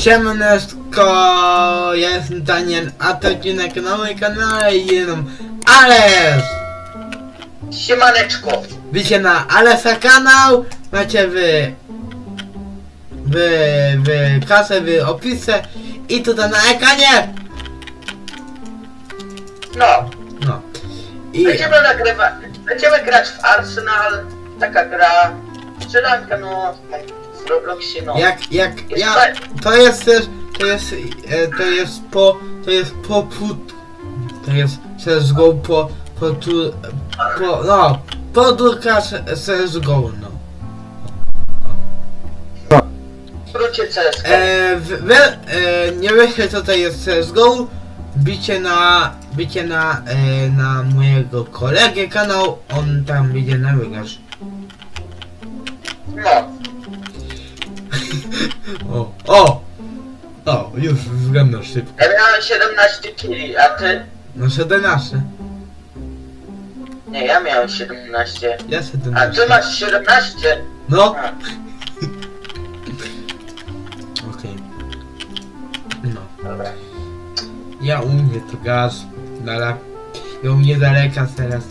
Siemaneczko, ja jestem Daniel, a to odcinek na moim kanale i jedną Ales! Siemaneczko. Widzicie na Alesa kanał, macie wy w, w kasę, w opisie i tutaj na ekranie! No, No. I będziemy nagrywać, będziemy grać w Arsenal, taka gra, strzelanka, no, Robloxie, no. jak, jak, Jest ja, to jest też, to jest, e, to jest po, to jest po put, to jest CSGO po, po tu, po, no, podórka CSGO, no. Wróćcie. E, wy, wy e, nie wiecie co to jest CSGO, bicie na, bicie na, e, na mojego kolegę kanał, on tam będzie nawygasz. No, O, o, o, już wygląda szybko. ja miałem 17 kili, a ty? No 17, Nie, ja miałem 17. ja A 17. ty masz 17? No, A, okej. No, dobra. ja u mnie to gaz, dala, ja u mnie daleka teraz.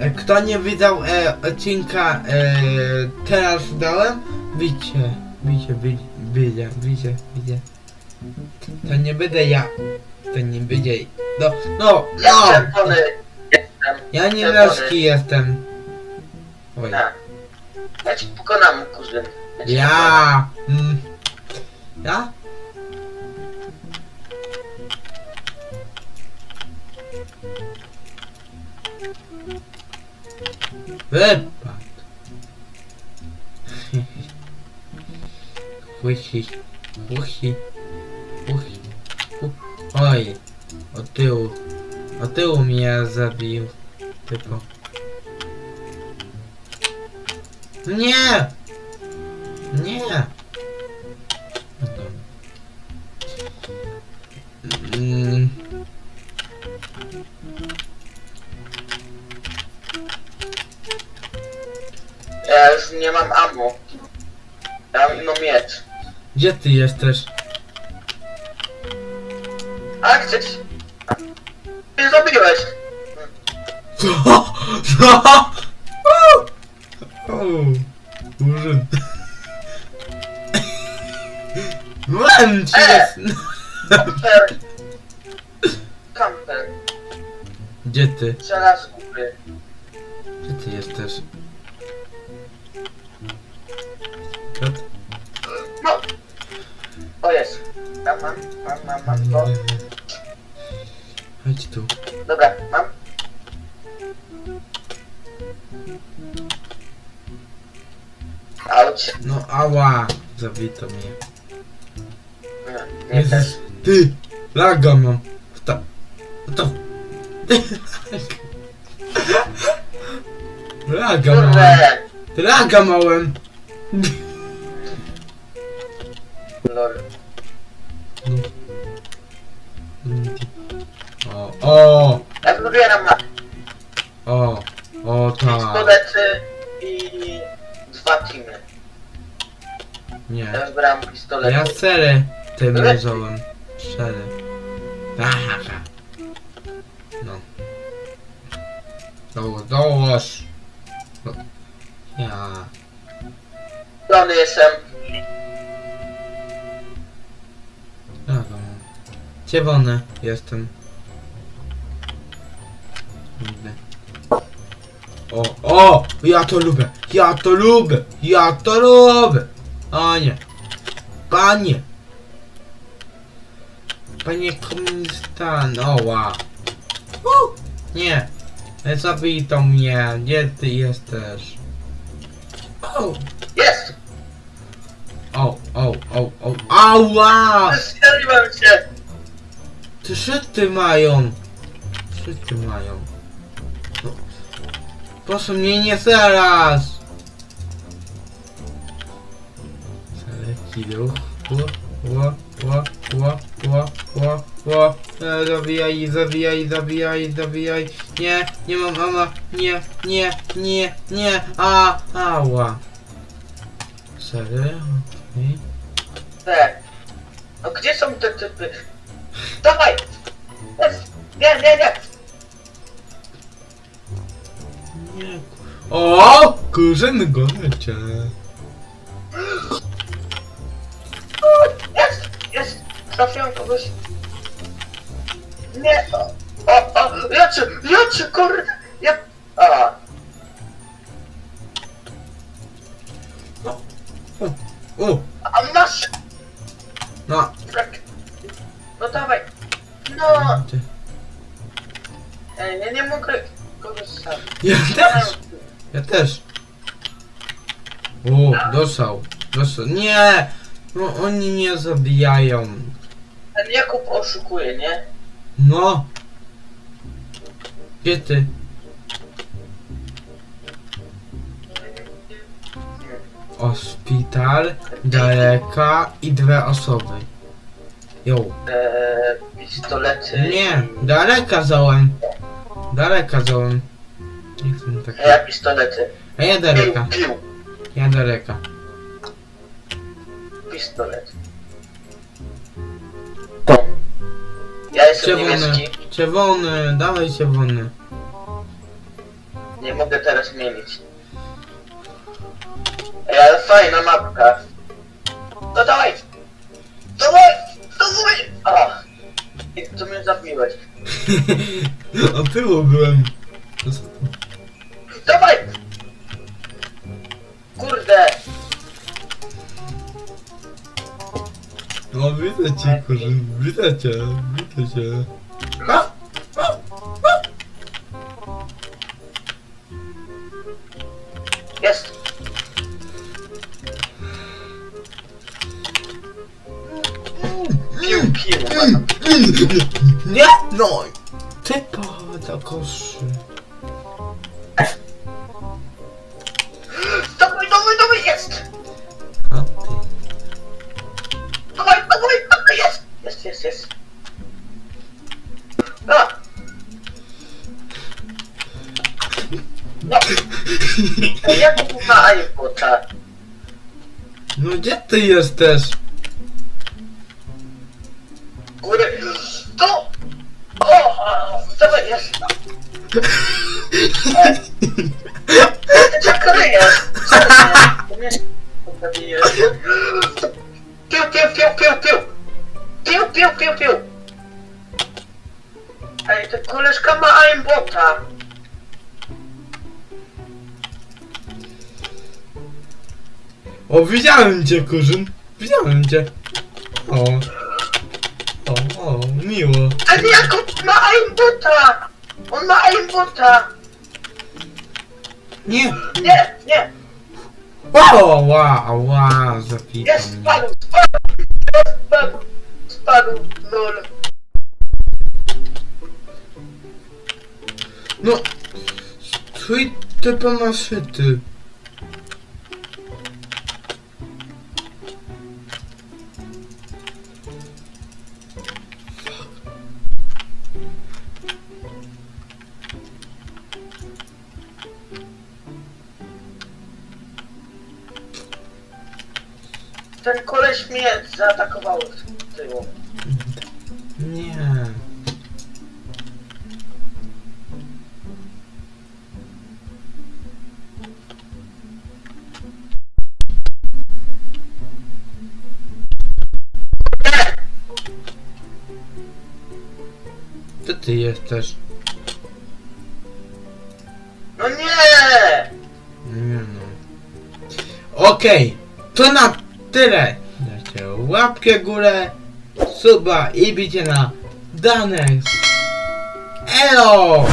E, Kto nie widział e, odcinka e, teraz dałem, widzicie, widzicie, widzicie, widzicie, widzicie, widzicie. To nie będę ja, to nie będzie, no, no, Ja no, czerwony jestem. ja niebieski jestem. Oj, A. Ja ci pokonam, kuzyn. Ja pokonam. ja, mm, ja? Łysi, łysi, łysi. Oj, od tyłu, od tyłu mnie zabił. Tylko. Nie! Nie! Gdzie ty jesteś? A chcesz? Ty zrobiłeś. Co? Co? Murzyn. Byłem ci E! jest... Kamper. Kamper. Gdzie ty? Strzela z góry. Gdzie ty jesteś? Ja mam, mam, mam, mam to. Chodź tu. Dobra, mam. Auć. No ała! Zabito mnie. Nie, nie też. Jezus, ty! Laga mam! To... To... Laga! Kurde. Laga małem! Lol. O, o, Ja wybieram na o, o tak. pistolety i dwa teamy. Nie. Ja wybrałem pistolety. Ja sery tym. Sery. Aha. No. Dołóż. No. Ja. Zielony jestem. Mam. Czerwony jestem. O, o! Ja to lubię! Ja to lubię! Ja to lubię! O nie! Panie! Panie komunista, no ła! Uh, nie! Nie zabito mnie! Gdzie ty jesteś? O! Jest! O, o, o, o, ała! Strzeliłem się! Ty szyty mają! Szyty mają. No. Proszę mnie nie zaraz! Seleki ruch. Ło, ło, ło, ło, ło, ło. E, Zabijaj, zabijaj, zabijaj, zabijaj. Nie, nie mam mama. Nie, nie, nie, nie. A, ała. Serio? Okej. Tak. No gdzie są te typy? Dawaj! Nie, nie, nie! Nie. O! Kurzyn go lecie. Jest! Jest! Trafiłem kogoś. Nie! O, o, o! Jacy! Jacy, kurde! Ja... A! O! A masz! No. Tak. No dawaj! No! Ty. Ej, nie, nie mogę sam. Ja też. Ja też. O, dostał. Dostał. Nie! No oni mnie zabijają. Ten Jakub oszukuje, nie? No. Gdzie ty? Hospital, daleka i dwie osoby. Jo. Eee, pistolety. Nie, daleka załem. Daleka. Nie chcę tak. A ja pistolety. A ja Pił, daleka. pił. Ja daleka. Pistolet. To. Ja jestem Czerwony. niebieski. Czerwony, dawaj czerwony. Nie mogę teraz zmienić. Ej, ale fajna mapka. No dawaj! Dawaj! Dawaj! A! I tu mnie zabiłeś. A tyłu byłem. To co to? Dawaj! Kurde! No widzę cię, kurzyn. Widzę cię, widzę cię. Nie! No! Typa do koszy. Dawaj, dawaj, dawaj, jest! A ty. Dawaj, dawaj, dawaj, jest! Jest, jest, jest. A! No. Jak to ma iPota? No gdzie ty jesteś? O! Dawaj, jest! Ty co? Co zabijesz. Piu, piu, piu, piu, piu! Piu, piu, piu, piu! Ej, ta koleżka ma aimbota! O, widziałem cię, kurzyn. Widziałem cię. O. Miło. Ten Jakub ma aimbota! On ma aimbota! Nie. Nie, nie! O, wow, wow, zapikam. Jest, spadł, spadł! Jest, spadł! Spadł, lol. No. Twój typa ma mnie zaatakował z tyłu. Nie. To ty jesteś. No nie! Nie no. Okej, to na tyle. Łapkę górę, suba i bicie na danych. Elo!